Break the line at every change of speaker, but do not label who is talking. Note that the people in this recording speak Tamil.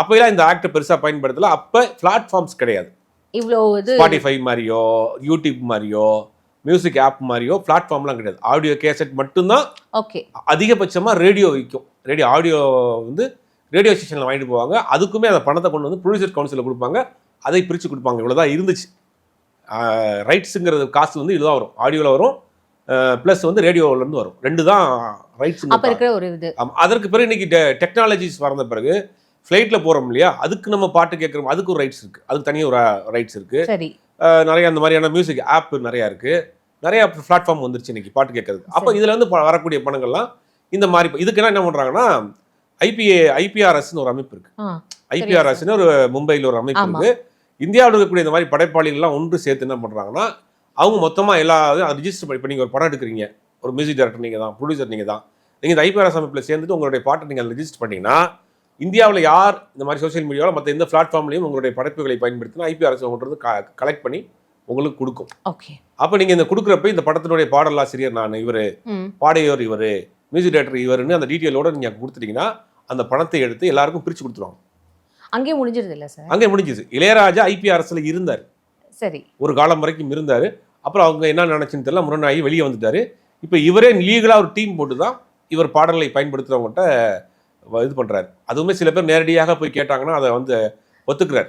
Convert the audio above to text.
அப்போலாம் இந்த ஆக்ட் பெருசா பயன்படுத்தல. அப்ப பிளாட்ஃபார்ம்ஸ் கிடையாது.
இவ்வளோ இது
ஸ்பாட்டிஃபை மாதிரியோ யூடியூப் மாதிரியோ மியூசிக் ஆப் மாதிரியோ பிளாட்ஃபார்ம்லாம் கிடையாது. ஆடியோ கேசட் மட்டும்தான்
ஓகே
அதிகபட்சமா ரேடியோ விற்கும் ரேடியோ ஆடியோ வந்து ரேடியோ ஸ்டேஷனில் வாங்கிட்டு போவாங்க. அதுக்குமே அந்த பணத்தை கொண்டு வந்து ப்ரொடியூசர் கவுன்சிலில் கொடுப்பாங்க. அதை பிரித்து கொடுப்பாங்க. இவ்வளோதான் இருந்துச்சு. ரைட்ஸுங்கிறது காசு வந்து இதுதான் வரும். ஆடியோவில் வரும். ப்ளஸ் வந்து ரேடியோவிலேருந்து வரும். ரெண்டு தான் ரைட்ஸ்
அப்ப இருக்கிற ஒரு இது.
ஆமா. அதற்கு பிறகு இன்னைக்கு டெக்னாலஜிஸ் வளர்ந்த பிறகு ஃப்ளைட்டில் போகிறோம் இல்லையா? அதுக்கு நம்ம பாட்டு கேட்குறோம். அதுக்கு ஒரு ரைட்ஸ் இருக்குது அதுக்கு தனியாக ஒரு ரைட்ஸ் இருக்குது
சரி.
நிறைய அந்த மாதிரியான மியூசிக் ஆப் நிறையா இருக்குது நிறைய பிளாட்ஃபார்ம் வந்துருச்சு இன்னைக்கு பாட்டு கேட்கறதுக்கு. அப்போ. இதுல இருந்து ப- வரக்கூடிய பணங்கள்லாம் இந்த மாதிரி இதுக்கெல்லாம் என்ன பண்ணுறாங்கன்னா ஐபிஏ ஐபிஆர்எஸ்னு ஒரு அமைப்பு இருக்கு. ஐபிஆர்எஸ்னு ஒரு மும்பையில் ஒரு அமைப்பு. இருக்கு. இந்தியாவில் இருக்கக்கூடிய இந்த மாதிரி படைப்பாளிகள்லாம் ஒன்று சேர்த்து என்ன பண்ணுறாங்கன்னா அவங்க மொத்தமாக எல்லா ரிஜிஸ்டர் பண்ணி இப்போ நீங்கள் ஒரு படம் எடுக்கிறீங்க. ஒரு மியூசிக் டைரக்டர் நீங்கள் தான் ப்ரொடியூசர் நீங்கள் தான் நீங்கள் இந்த ஐபிஆர்எஸ் அமைப்பில் சேர்ந்துட்டு உங்களுடைய பாட்டை நீங்கள் ரிஜிஸ்டர் பண்ணீங்கன்னா இந்தியாவில் யார் இந்த மாதிரி சோஷியல் மீடியாவில் மற்ற எந்த பிளாட்ஃபார்ம்லையும் உங்களுடைய படைப்புகளை பயன்படுத்தினா ஐபிஆர்எஸ் உங்கள்கிட்ட கலெக்ட் பண்ணி உங்களுக்கு கொடுக்கும்.
ஓகே
அப்போ நீங்கள் இந்த கொடுக்குறப்ப இந்த படத்தினுடைய பாடல் ஆசிரியர் நான் இவர் பாடையோர் இவர் மியூசிக் டைரக்டர் இவருன்னு அந்த டீட்டெயிலோட நீங்கள் கொடுத்துட்டீங்கன்னா அந்த பணத்தை எடுத்து எல்லாருக்கும் பிரித்து கொடுத்துருவாங்க.
அங்கேயே முடிஞ்சிருது இல்ல சார்
அங்கே முடிஞ்சுது. இளையராஜா ஐபிஆர்எஸ்ல இருந்தார்.
சரி.
ஒரு காலம் வரைக்கும் இருந்தார். அப்புறம் அவங்க என்ன நினைச்சுன்னு தெரியல முரணாகி வெளியே வந்துட்டாரு. இப்போ இவரே லீகலாக ஒரு டீம் போட்டு தான் இவர் பாடலை பயன்படுத்துகிறவங்ககிட்ட இது பண்ணுறாரு அதுவுமே சில பேர் நேரடியாக போய் கேட்டாங்கன்னா அதை வந்து ஒத்துக்கிறார்.